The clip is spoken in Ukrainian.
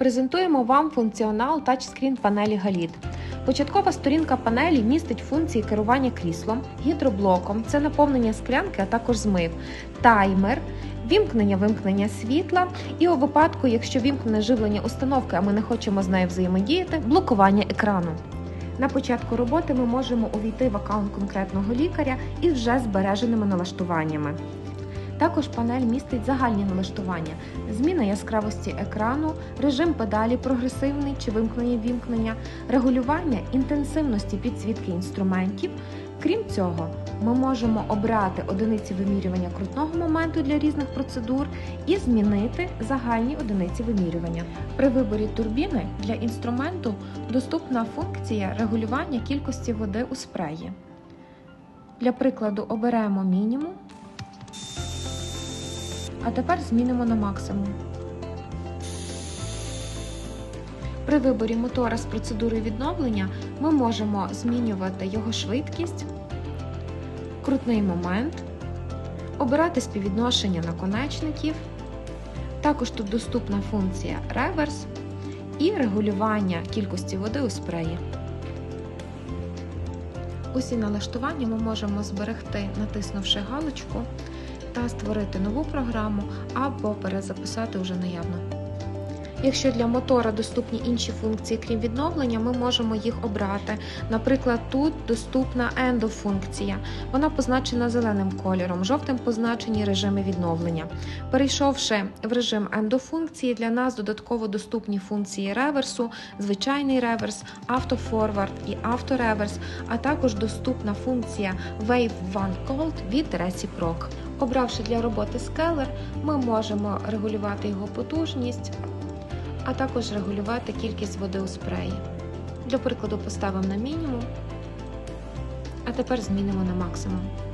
Презентуємо вам функціонал тачскрін панелі Galid. Початкова сторінка панелі містить функції керування кріслом, гідроблоком, це наповнення склянки, а також змив, таймер, вімкнення-вимкнення світла і у випадку, якщо вімкнене живлення установки, а ми не хочемо з нею взаємодіяти, блокування екрану. На початку роботи ми можемо увійти в аккаунт конкретного лікаря із вже збереженими налаштуваннями. Також панель містить загальні налаштування, зміна яскравості екрану, режим педалі прогресивний чи вимкнення вімкнення, регулювання інтенсивності підсвітки інструментів. Крім цього, ми можемо обрати одиниці вимірювання крутного моменту для різних процедур і змінити загальні одиниці вимірювання. При виборі турбіни для інструменту доступна функція регулювання кількості води у спреї. Для прикладу оберемо мінімум. А тепер змінимо на максимум. При виборі мотора з процедури відновлення ми можемо змінювати його швидкість, крутний момент, обирати співвідношення наконечників. Також тут доступна функція реверс і регулювання кількості води у спреї. Усі налаштування ми можемо зберегти, натиснувши галочку та створити нову програму або перезаписати вже наявно. Якщо для мотора доступні інші функції, крім відновлення, ми можемо їх обрати. Наприклад, тут доступна ендофункція. Вона позначена зеленим кольором, жовтим позначені режими відновлення. Перейшовши в режим ендофункції, для нас додатково доступні функції реверсу, звичайний реверс, автофорвард і автореверс, а також доступна функція Wave One Cold від Reciproc. Обравши для роботи скелер, ми можемо регулювати його потужність, а також регулювати кількість води у спреї. Для прикладу поставимо на мінімум, а тепер змінимо на максимум.